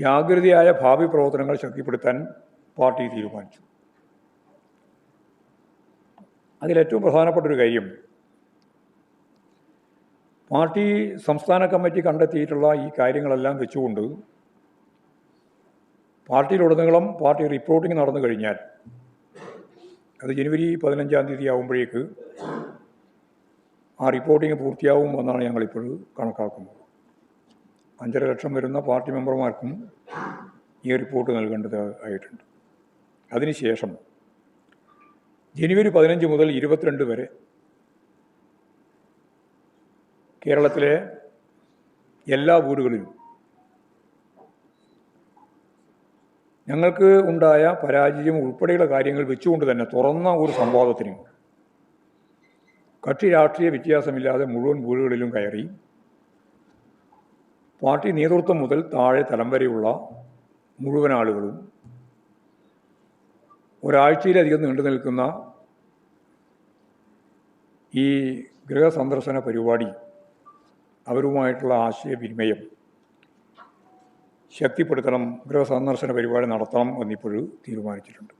ജാഗ്രതയായ ഭാവി പ്രവർത്തനങ്ങൾ ശക്തിപ്പെടുത്താൻ പാർട്ടി തീരുമാനിച്ചു. അതിലേറ്റവും പ്രധാനപ്പെട്ടൊരു കാര്യം പാർട്ടി സംസ്ഥാന കമ്മിറ്റി കണ്ടെത്തിയിട്ടുള്ള ഈ കാര്യങ്ങളെല്ലാം വെച്ചുകൊണ്ട് പാർട്ടിയിലുടനീളം പാർട്ടി റിപ്പോർട്ടിംഗ് നടന്നു കഴിഞ്ഞാൽ അത് ജനുവരി പതിനഞ്ചാം തീയതി ആകുമ്പോഴേക്ക് ആ റിപ്പോർട്ടിംഗ് പൂർത്തിയാവും എന്നാണ് ഞങ്ങളിപ്പോൾ കണക്കാക്കുന്നത്. അഞ്ചര ലക്ഷം വരുന്ന പാർട്ടി മെമ്പർമാർക്കും ഈ റിപ്പോർട്ട് നൽകേണ്ടത് ആയിട്ടുണ്ട്. അതിനുശേഷം ജനുവരി പതിനഞ്ച് മുതൽ ഇരുപത്തിരണ്ട് വരെ കേരളത്തിലെ എല്ലാ വീടുകളിലും ഞങ്ങൾക്ക് ഉണ്ടായ പരാജയം ഉൾപ്പെടെയുള്ള കാര്യങ്ങൾ വെച്ചുകൊണ്ട് തന്നെ തുറന്ന ഒരു സംവാദത്തിന് കക്ഷി രാഷ്ട്രീയ വ്യത്യാസമില്ലാതെ മുഴുവൻ വീടുകളിലും കയറി പാർട്ടി നേതൃത്വം മുതൽ താഴെ തലം വരെയുള്ള മുഴുവൻ ആളുകളും ഒരാഴ്ചയിലധികം നീണ്ടു നിൽക്കുന്ന ഈ ഗൃഹസന്ദർശന പരിപാടി അവരുമായിട്ടുള്ള ആശയവിനിമയം ശക്തിപ്പെടുത്തണം ഗൃഹസന്ദർശന പരിപാടി നടത്തണം എന്നിപ്പോൾ തീരുമാനിച്ചിട്ടുണ്ട്.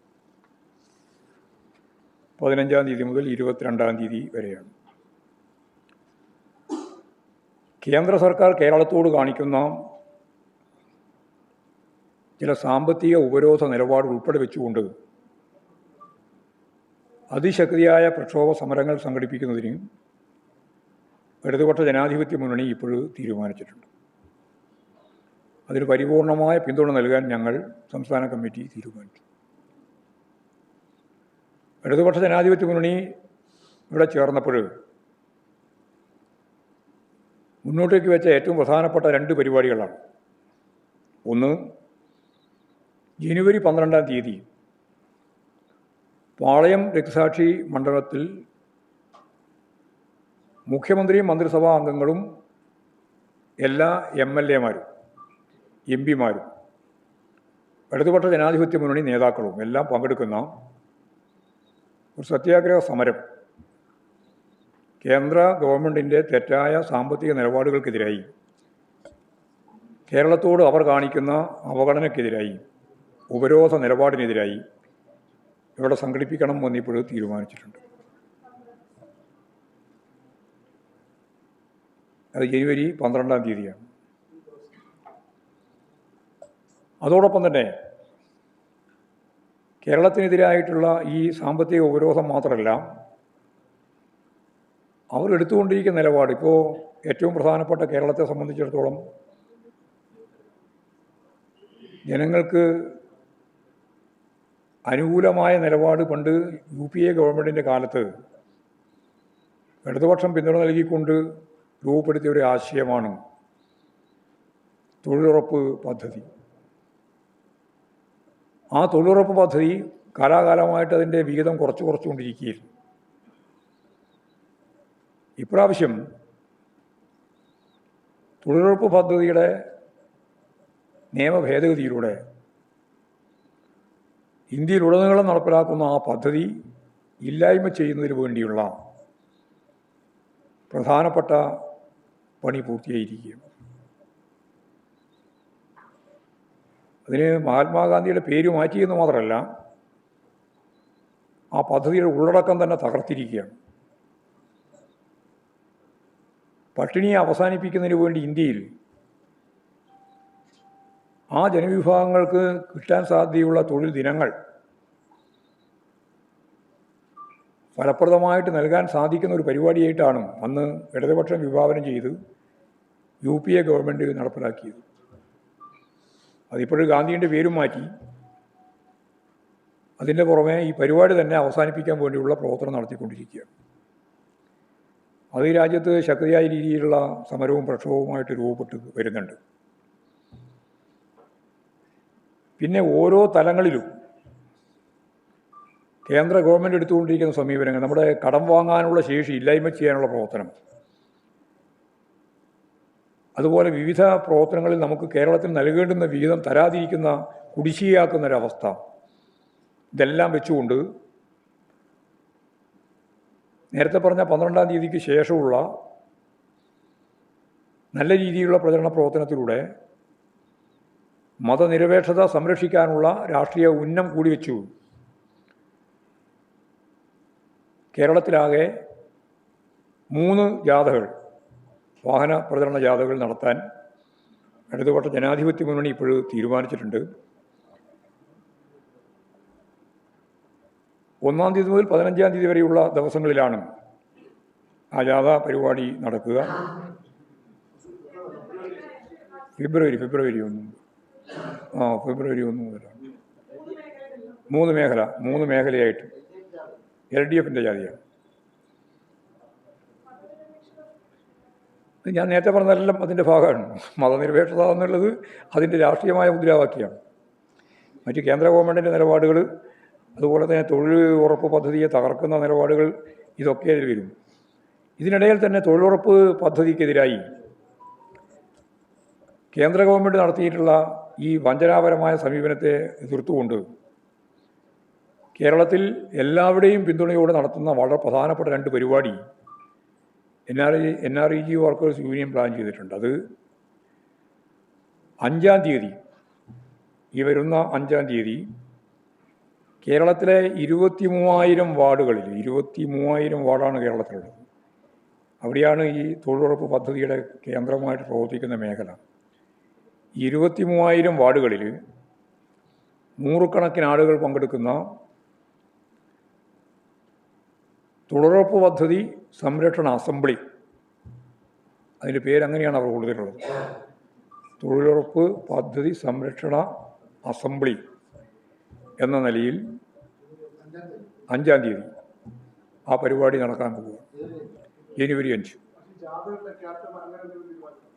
പതിനഞ്ചാം തീയതി മുതൽ ഇരുപത്തിരണ്ടാം തീയതി വരെയാണ്. കേന്ദ്ര സർക്കാർ കേരളത്തോട് കാണിക്കുന്ന ചില സാമ്പത്തിക ഉപരോധ നിലപാട് ഉൾപ്പെടെ വെച്ചുകൊണ്ട് അതിശക്തിയായ പ്രക്ഷോഭ സമരങ്ങൾ സംഘടിപ്പിക്കുന്നതിന് ഇടതുപക്ഷ ജനാധിപത്യ മുന്നണി ഇപ്പോൾ തീരുമാനിച്ചിട്ടുണ്ട്. അതിന് പരിപൂർണമായ പിന്തുണ നൽകാൻ ഞങ്ങൾ സംസ്ഥാന കമ്മിറ്റി തീരുമാനിച്ചു. ഇടതുപക്ഷ ജനാധിപത്യ മുന്നണി ഇവിടെ ചേർന്നപ്പോൾ മുന്നോട്ടേക്ക് വെച്ച ഏറ്റവും പ്രധാനപ്പെട്ട രണ്ട് പരിപാടികളാണ്. ഒന്ന് ജനുവരി പന്ത്രണ്ടാം തീയതി പാളയം രക്തസാക്ഷി മണ്ഡലത്തിൽ മുഖ്യമന്ത്രിയും മന്ത്രിസഭാ അംഗങ്ങളും എല്ലാ എം എൽ എമാരും എം പിമാരും ഇടതുപക്ഷ ജനാധിപത്യ മുന്നണി നേതാക്കളും എല്ലാം പങ്കെടുക്കുന്ന ഒരു സത്യാഗ്രഹ സമരം കേന്ദ്ര ഗവൺമെന്റിന്റെ തെറ്റായ സാമ്പത്തിക നിലപാടുകൾക്കെതിരായി. കേരളത്തോട് അവർ കാണിക്കുന്ന അവഗണനയ്ക്കെതിരായി ഉപരോധ നിലപാടിനെതിരായി ഇവിടെ സംഘടിപ്പിക്കണം എന്നിപ്പോൾ തീരുമാനിച്ചിട്ടുണ്ട്. അത് ജനുവരി പന്ത്രണ്ടാം തീയതിയാണ്. അതോടൊപ്പം തന്നെ കേരളത്തിനെതിരായിട്ടുള്ള ഈ സാമ്പത്തിക ഉപരോധം മാത്രമല്ല അവർ എടുത്തുകൊണ്ടിരിക്കുന്ന നിലപാട്. ഇപ്പോൾ ഏറ്റവും പ്രധാനപ്പെട്ട കേരളത്തെ സംബന്ധിച്ചിടത്തോളം ജനങ്ങൾക്ക് അനുകൂലമായ നിലപാട് പണ്ട് യു പി എ ഗവൺമെന്റിന്റെ കാലത്ത് ഇടതുപക്ഷം പിന്തുണ നൽകിക്കൊണ്ട് രൂപപ്പെടുത്തിയ ഒരു ആശയമാണ് തൊഴിലുറപ്പ് പദ്ധതി. ആ തൊഴിലുറപ്പ് പദ്ധതി കാലാകാലമായിട്ട് അതിന്റെ വിഹിതം കുറച്ച് കുറച്ചുകൊണ്ടിരിക്കുകയായിരുന്നു. ഇപ്രാവശ്യം തൊഴിലുറപ്പ് പദ്ധതിയുടെ നിയമ ഭേദഗതിയിലൂടെ ഇന്ത്യയിലുടനീളം നടപ്പിലാക്കുന്ന ആ പദ്ധതി ഇല്ലായ്മ ചെയ്യുന്നതിന് വേണ്ടിയുള്ള പ്രധാനപ്പെട്ട പണി പൂർത്തിയായിരിക്കുകയാണ്. അതിന് മഹാത്മാഗാന്ധിയുടെ പേര് മാറ്റിയെന്ന് മാത്രമല്ല ആ പദ്ധതിയുടെ ഉള്ളടക്കം തന്നെ തകർത്തിരിക്കുകയാണ്. പട്ടിണിയെ അവസാനിപ്പിക്കുന്നതിന് വേണ്ടി ഇന്ത്യയിൽ ആ ജനവിഭാഗങ്ങൾക്ക് കിട്ടാൻ സാധ്യതയുള്ള തൊഴിൽ ദിനങ്ങൾ ഫലപ്രദമായിട്ട് നൽകാൻ സാധിക്കുന്ന ഒരു പരിപാടിയായിട്ടാണ് അന്ന് ഇടതുപക്ഷം വിഭാവനം ചെയ്ത് യു പി എ ഗവൺമെന്റ് നടപ്പിലാക്കിയത്. അതിപ്പോഴും ഗാന്ധിയുടെ പേരും മാറ്റി അതിന്റെ പുറമെ ഈ പരിപാടി തന്നെ അവസാനിപ്പിക്കാൻ വേണ്ടിയുള്ള പ്രവർത്തനം നടത്തിക്കൊണ്ടിരിക്കുകയാണ്. അത് ഈ രാജ്യത്ത് ശക്തിയായ രീതിയിലുള്ള സമരവും പ്രക്ഷോഭവുമായിട്ട് രൂപപ്പെട്ട് വരുന്നുണ്ട്. പിന്നെ ഓരോ തലങ്ങളിലും കേന്ദ്ര ഗവൺമെന്റ് എടുത്തുകൊണ്ടിരിക്കുന്ന സമീപനങ്ങൾ നമ്മുടെ കടം വാങ്ങാനുള്ള ശേഷി ഇല്ലായ്മ ചെയ്യാനുള്ള പ്രവർത്തനം. അതുപോലെ വിവിധ പ്രവർത്തനങ്ങളിൽ നമുക്ക് കേരളത്തിൽ നൽകേണ്ടുന്ന വിഹിതം തരാതിരിക്കുന്ന കുടിശ്ശികയാക്കുന്ന ഒരവസ്ഥ ഇതെല്ലാം വെച്ചുകൊണ്ട് നേരത്തെ പറഞ്ഞ പന്ത്രണ്ടാം തീയതിക്ക് ശേഷമുള്ള നല്ല രീതിയിലുള്ള പ്രചരണ പ്രവർത്തനത്തിലൂടെ മതനിരപേക്ഷത സംരക്ഷിക്കാനുള്ള രാഷ്ട്രീയ ഉന്നം കൂടി വെച്ചു. കേരളത്തിലാകെ മൂന്ന് ജാഥകൾ വാഹന പ്രചരണ ജാഥകൾ നടത്താൻ ഇടതുപക്ഷ ജനാധിപത്യ മുന്നണി ഇപ്പോഴും തീരുമാനിച്ചിട്ടുണ്ട്. ഒന്നാം തീയതി മുതൽ പതിനഞ്ചാം തീയതി വരെയുള്ള ദിവസങ്ങളിലാണ് ആ പരിപാടി നടക്കുക. ഫെബ്രുവരി ഫെബ്രുവരി ഒന്ന്. ആ ഫെബ്രുവരി ഒന്ന് മുതലാണ്. മൂന്ന് മേഖല മൂന്ന് മേഖലയായിട്ട്. എൽ ഡി എഫിന്റെ ജാതിയാണ് ഞാൻ നേരത്തെ പറഞ്ഞതെല്ലാം അതിന്റെ ഭാഗമാണ്. മതനിരപേക്ഷത എന്നുള്ളത് അതിന്റെ രാഷ്ട്രീയമായ മുദ്രാവാക്യമാണ്. മറ്റ് കേന്ദ്ര ഗവൺമെന്റിന്റെ നിലപാടുകൾ അതുപോലെ തന്നെ തൊഴിൽ ഉറപ്പ് പദ്ധതിയെ തകർക്കുന്ന നിലപാടുകൾ ഇതൊക്കെ അതിൽ വരും. ഇതിനിടയിൽ തന്നെ തൊഴിലുറപ്പ് പദ്ധതിക്കെതിരായി കേന്ദ്ര ഗവൺമെന്റ് നടത്തിയിട്ടുള്ള ഈ വഞ്ചനാപരമായ സമീപനത്തെ എതിർത്തുകൊണ്ട് കേരളത്തിൽ എല്ലാവരുടെയും പിന്തുണയോടെ നടത്തുന്ന വളരെ പ്രധാനപ്പെട്ട രണ്ട് പരിപാടി N R N R E G workers union plan ചെയ്തിട്ടുണ്ട്. അത് അഞ്ചാം തീയതി ഈ വരുന്ന അഞ്ചാം തീയതി കേരളത്തിലെ ഇരുപത്തി മൂവായിരം വാർഡുകളിൽ ഇരുപത്തി മൂവായിരം വാർഡാണ് കേരളത്തിലുള്ളത്. അവിടെയാണ് ഈ തൊഴിലുറപ്പ് പദ്ധതിയുടെ കേന്ദ്രമായിട്ട് പ്രവർത്തിക്കുന്ന മേഖല. ഇരുപത്തി മൂവായിരം വാർഡുകളിൽ നൂറുകണക്കിന് ആളുകൾ പങ്കെടുക്കുന്ന തൊഴിലുറപ്പ് പദ്ധതി സംരക്ഷണ അസംബ്ലി. അതിന്റെ പേരങ്ങനെയാണ് അവർ കൊടുത്തിട്ടുള്ളത്? തൊഴിലുറപ്പ് പദ്ധതി സംരക്ഷണ അസംബ്ലി. എന്ന നിലയിൽ അഞ്ചാം തീയതി ആ പരിപാടി നടക്കാൻ പോകുക ജനുവരി അഞ്ച്.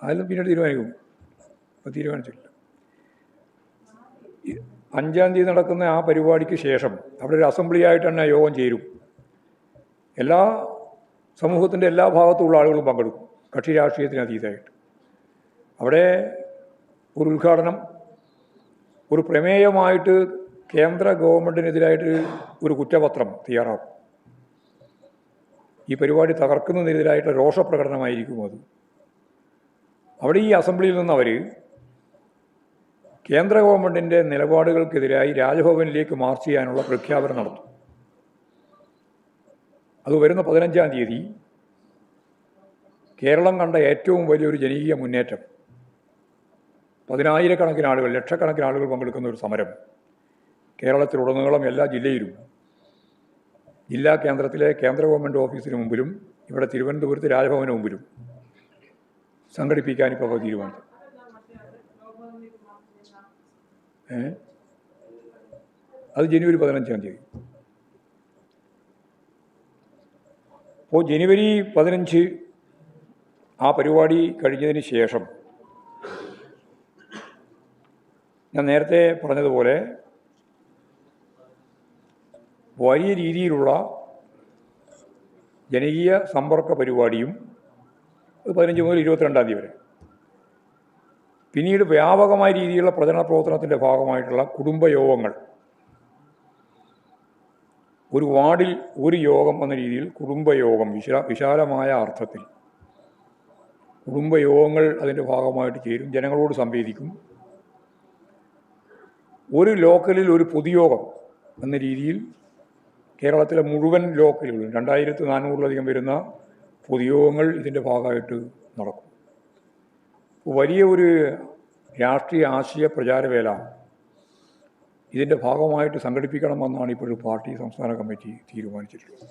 അതെല്ലാം പിന്നീട് തീരുമാനിക്കും. അത് തീരുമാനിച്ചിട്ടില്ല. അഞ്ചാം തീയതി നടക്കുന്ന ആ പരിപാടിക്ക് ശേഷം അവിടെ ഒരു അസംബ്ലി ആയിട്ട് തന്നെ യോഗം ചേരും. എല്ലാ സമൂഹത്തിന്റെ എല്ലാ ഭാഗത്തുള്ള ആളുകളും പങ്കെടുക്കും. കക്ഷി രാഷ്ട്രീയത്തിന് അതീതമായിട്ട്. അവിടെ ഒരു ഉദ്ഘാടനം ഒരു പ്രമേയമായിട്ട് കേന്ദ്ര ഗവൺമെന്റിനെതിരായിട്ട് ഒരു കുറ്റപത്രം തയ്യാറാക്കും. ഈ പരിപാടി തകർക്കുന്നതിനെതിരായിട്ട് രോഷപ്രകടനമായിരിക്കും അത്. അവിടെ ഈ അസംബ്ലിയിൽ നിന്ന് അവർ കേന്ദ്ര ഗവൺമെന്റിന്റെ നിലപാടുകൾക്കെതിരായി രാജ്ഭവനിലേക്ക് മാർച്ച് ചെയ്യാനുള്ള പ്രഖ്യാപനം നടത്തും. അത് വരുന്ന പതിനഞ്ചാം തീയതി കേരളം കണ്ട ഏറ്റവും വലിയൊരു ജനകീയ മുന്നേറ്റം. പതിനായിരക്കണക്കിന് ആളുകൾ ലക്ഷക്കണക്കിന് ആളുകൾ പങ്കെടുക്കുന്ന ഒരു സമരം. കേരളത്തിലുടനീളം എല്ലാ ജില്ലയിലും ജില്ലാ കേന്ദ്രത്തിലെ കേന്ദ്ര ഗവൺമെന്റ് ഓഫീസിന് മുമ്പിലും ഇവിടെ തിരുവനന്തപുരത്ത് രാജ്ഭവന് മുമ്പിലും സംഘടിപ്പിക്കാൻ ഇപ്പോൾ തീരുമാനം അത് ജനുവരി പതിനഞ്ചാം തീയതി. അപ്പോൾ ജനുവരി പതിനഞ്ച് ആ പരിപാടി കഴിഞ്ഞതിന് ശേഷം ഞാൻ നേരത്തെ പറഞ്ഞതുപോലെ വലിയ രീതിയിലുള്ള ജനകീയ സമ്പർക്ക പരിപാടിയും അത് പതിനഞ്ച് മുതൽ ഇരുപത്തിരണ്ടാം തീയതി വരെ. പിന്നീട് വ്യാപകമായ രീതിയിലുള്ള പ്രചരണ പ്രവർത്തനത്തിന്റെ ഭാഗമായിട്ടുള്ള കുടുംബയോഗങ്ങൾ. ഒരു വാർഡിൽ ഒരു യോഗം എന്ന രീതിയിൽ കുടുംബയോഗം വിശാ വിശാലമായ അർത്ഥത്തിൽ. കുടുംബയോഗങ്ങൾ അതിന്റെ ഭാഗമായിട്ട് ചേരും ജനങ്ങളോട് സംവേദിക്കും. ഒരു ലോക്കലിൽ ഒരു പൊതുയോഗം എന്ന രീതിയിൽ കേരളത്തിലെ മുഴുവൻ ലോക്കലുകളും രണ്ടായിരത്തി നാനൂറിലധികം വരുന്ന പൊതുയോഗങ്ങൾ ഇതിന്റെ ഭാഗമായിട്ട് നടക്കും. വലിയ ഒരു രാഷ്ട്രീയ ആശയ പ്രചാരവേല ഇതിന്റെ ഭാഗമായിട്ട് സംഘടിപ്പിക്കണമെന്നാണ് ഇപ്പോഴും പാർട്ടി സംസ്ഥാന കമ്മിറ്റി തീരുമാനിച്ചിട്ടുള്ളത്.